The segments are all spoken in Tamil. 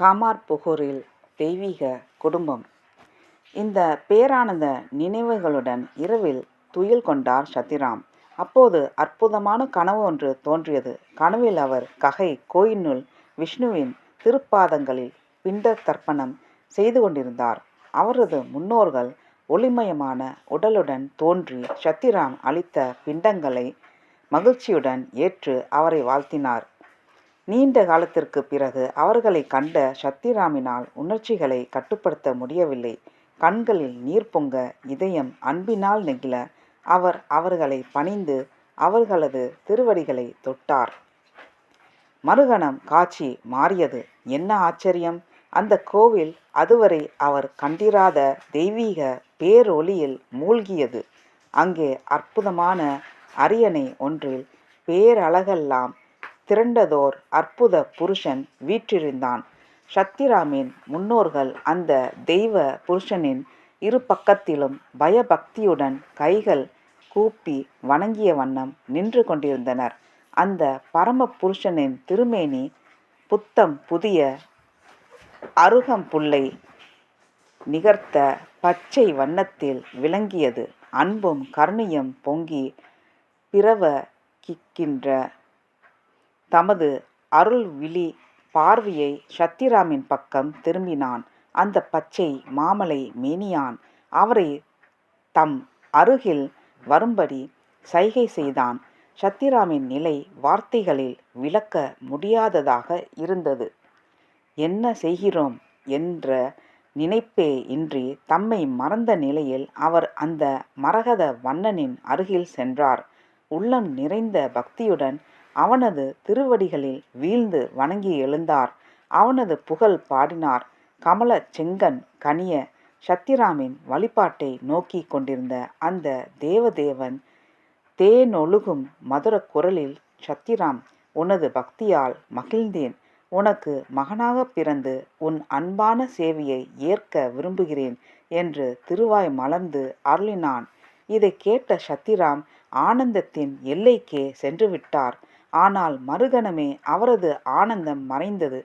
காமார்புகூரில் தெய்வீக குடும்பம். இந்த பேரானந்த நினைவுகளுடன் இரவில் துயில் கொண்டார் சத்திராம். அப்போது அற்புதமான கனவு ஒன்று தோன்றியது. கனவில் அவர் ககை கோயினுள் விஷ்ணுவின் திருப்பாதங்களில் பிண்ட தர்ப்பணம் செய்து கொண்டிருந்தார். அவரது முன்னோர்கள் ஒளிமயமான உடலுடன் தோன்றி சத்திராம் அளித்த பிண்டங்களை மகிழ்ச்சியுடன் ஏற்று அவரை வாழ்த்தினார். நீண்ட காலத்திற்கு பிறகு அவர்களை கண்ட சத்திராமினால் உணர்ச்சிகளை கட்டுப்படுத்த முடியவில்லை. கண்களில் நீர் பொங்க இதயம் அன்பினால் நெகிழ அவர் அவர்களை பணிந்து அவர்களது திருவடிகளை தொட்டார். மறுகணம் காட்சி மாறியது. என்ன ஆச்சரியம்! அந்த கோவில் அதுவரை அவர் கண்டிராத தெய்வீக பேரொளியில் மூழ்கியது. அங்கே அற்புதமான அரியணை ஒன்றில் பேரழகெல்லாம் திரண்டதோர் அற்புத புருஷன் வீற்றிருந்தான். சத்திராமின் முன்னோர்கள் அந்த தெய்வ புருஷனின் இரு பக்கத்திலும் பயபக்தியுடன் கைகள் கூப்பி வணங்கிய வண்ணம் நின்று கொண்டிருந்தனர். அந்த பரம புருஷனின் திருமேனி புத்தம் புதிய அருகம்புல்லை நிகர்த்த பச்சை வண்ணத்தில் விளங்கியது. அன்பும் கருணையும் பொங்கி பிறவ கிக்கின்ற தமது அருள் விழி பார்வையை சத்திராமின் பக்கம் திரும்பினான். அந்த பச்சை மாமலை மேனியான் அவரை தம் அருகில் வரும்படி சைகை செய்தான். சத்திராமின் நிலை வார்த்தைகளில் விளக்க முடியாததாக இருந்தது. என்ன செய்கிறோம்? என்ற நினைப்பே இன்றி தம்மை மறந்த நிலையில் அவர் அந்த மரகத வண்ணனின் அருகில் சென்றார். உள்ளம் நிறைந்த பக்தியுடன் அவனது திருவடிகளில் வீழ்ந்து வணங்கி எழுந்தார். அவனது புகழ் பாடினார். கமல செங்கன் கனிய சத்திராமின் வழிபாட்டை நோக்கி கொண்டிருந்த அந்த தேவதேவன் தேனொழுகும் மதுர குரலில் சத்திராம் உனது பக்தியால் மகிழ்ந்தேன். உனக்கு மகனாக பிறந்து உன் அன்பான சேவையை ஏற்க விரும்புகிறேன் என்று திருவாய் மலர்ந்து அருளினான். இதை கேட்ட சத்திராம் ஆனந்தத்தின் எல்லைக்கே சென்று விட்டார் ஆனால் மறுகணமே அவரது ஆனந்தம் மறைந்தது.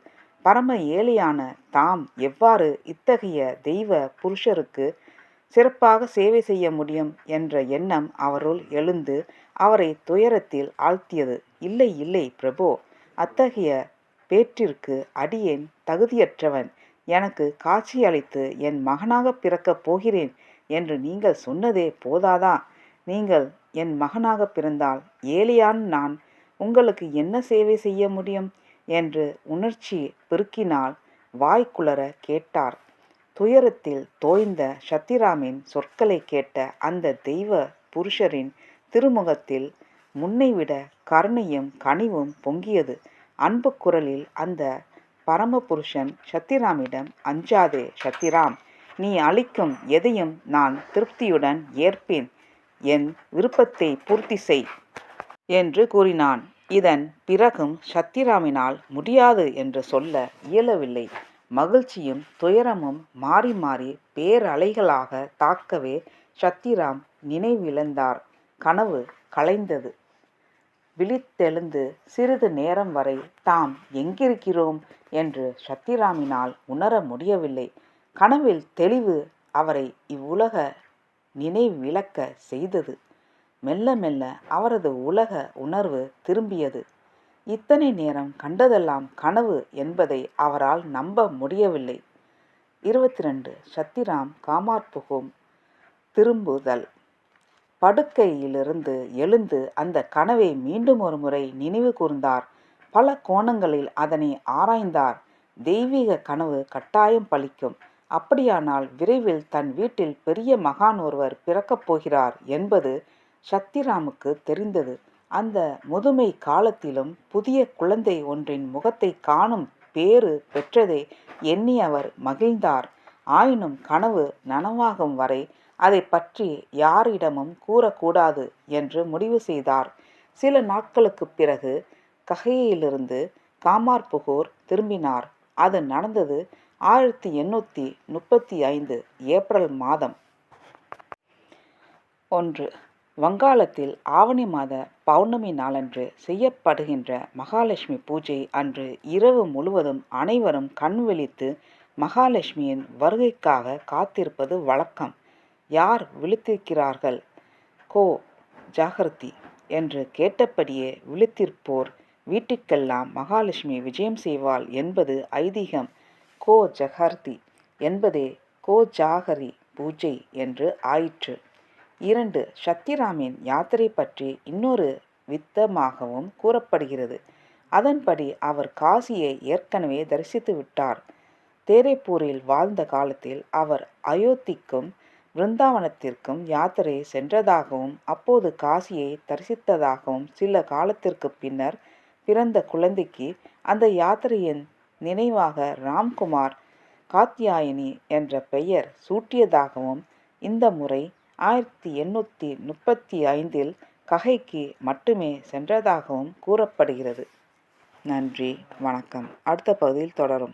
பரம ஏழையான தாம் எவ்வாறு இத்தகைய தெய்வ புருஷருக்கு சிறப்பாக சேவை செய்ய முடியும் என்ற எண்ணம் அவருள் எழுந்து அவரை துயரத்தில் ஆழ்த்தியது. இல்லை இல்லை பிரபோ அத்தகைய பேற்றிற்கு அடியேன் தகுதியற்றவன். எனக்கு காட்சி அளித்து என் மகனாக பிறக்கப் போகிறேன் என்று நீங்கள் சொன்னதே போதாதா? நீங்கள் என் மகனாக பிறந்தால் ஏழையான் நான் உங்களுக்கு என்ன சேவை செய்ய முடியும்? என்று உணர்ச்சி பெருக்கினால் வாய்க்குளர கேட்டார். துயரத்தில் தோய்ந்த சத்திராமின் சொற்களை கேட்ட அந்த தெய்வ புருஷரின் திருமுகத்தில் முன்னைவிட கருணையும் கனிவும் பொங்கியது. அன்பு குரலில் அந்த பரமபுருஷன் சத்திராமிடம் அஞ்சாதே சத்திராம் நீ அளிக்கும் எதையும் நான் திருப்தியுடன் ஏற்பேன். என் விருப்பத்தை பூர்த்தி செய். என்று கூறினான். இதன் பிறகும் சத்திராமினால் முடியாது என்று சொல்ல இயலவில்லை. மகிழ்ச்சியும் துயரமும் மாறி மாறி பேரலைகளாக தாக்கவே சத்திராம் நினைவிழந்தார். கனவு கலைந்தது. விழித்தெழுந்து சிறிது நேரம் வரை தாம் எங்கிருக்கிறோம் என்று சத்திராமினால் உணர முடியவில்லை. கனவில் தெளிவு அவரை இவ்வுலக நினைவிழக்க செய்தது. மெல்ல மெல்ல அவரது உலக உணர்வு திரும்பியது. இத்தனை நேரம் கண்டதெல்லாம் கனவு என்பதை அவரால் நம்ப முடியவில்லை. இருபத்தி ரெண்டு சத்திராம் காமார்புகும் திரும்புதல். படுக்கையிலிருந்து எழுந்து அந்த கனவை மீண்டும் ஒரு முறை நினைவு கூர்ந்தார். பல கோணங்களில் அதனை ஆராய்ந்தார். தெய்வீக கனவு கட்டாயம் பலிக்கும். அப்படியானால் விரைவில் தன் வீட்டில் பெரிய மகான் ஒருவர் பிறக்கப் போகிறார் என்பது சத்திராமுக்கு தெரிந்தது. அந்த முதுமை காலத்திலும் புதிய குழந்தை ஒன்றின் முகத்தை காணும் பேறு பெற்றதை எண்ணி அவர் மகிழ்ந்தார். ஆயினும் கனவு நனவாகும் வரை அதை பற்றி யாரிடமும் கூறக்கூடாது என்று முடிவு செய்தார். சில நாட்களுக்கு பிறகு ககையிலிருந்து காமார்புகூர் திரும்பினார். அது நடந்தது ஆயிரத்தி எண்ணூற்றி முப்பத்தி ஐந்து ஏப்ரல் மாதம். ஒன்று. வங்காளத்தில் ஆவணி மாத பௌர்ணமி நாளன்று செய்யப்படுகின்ற மகாலட்சுமி பூஜை அன்று இரவு முழுவதும் அனைவரும் கண் விழித்து மகாலட்சுமியின் வருகைக்காக காத்திருப்பது வழக்கம். யார் விழித்திருக்கிறார்கள்? கோ. ஜாகிரதி என்று கேட்டபடியே விழித்திருப்போர் வீட்டுக்கெல்லாம் மகாலட்சுமி விஜயம் செய்வாள் என்பது ஐதீகம். கோ. ஜகர்தி என்பதே கோ. ஜாகரி பூஜை என்று ஆயிற்று. இரண்டு சத்திராமின் யாத்திரை பற்றி இன்னொரு வித்தமாகவும் கூறப்படுகிறது. அதன்படி அவர் காசியை ஏற்கனவே தரிசித்து விட்டார். தேரைப்பூரில் வாழ்ந்த காலத்தில் அவர் அயோத்திக்கும் பிருந்தாவனத்திற்கும் யாத்திரை சென்றதாகவும் அப்போது காசியை தரிசித்ததாகவும் சில காலத்திற்கு பின்னர் பிறந்த குழந்தைக்கு அந்த யாத்திரையின் நினைவாக ராம்குமார் காத்தியாயினி என்ற பெயர் சூட்டியதாகவும் இந்த முறை ஆயிரத்தி எண்ணூற்றி முப்பத்தி ஐந்தில் ககைக்கு மட்டுமே சென்றதாகவும் கூறப்படுகிறது. நன்றி வணக்கம். அடுத்த பகுதியில் தொடரும்.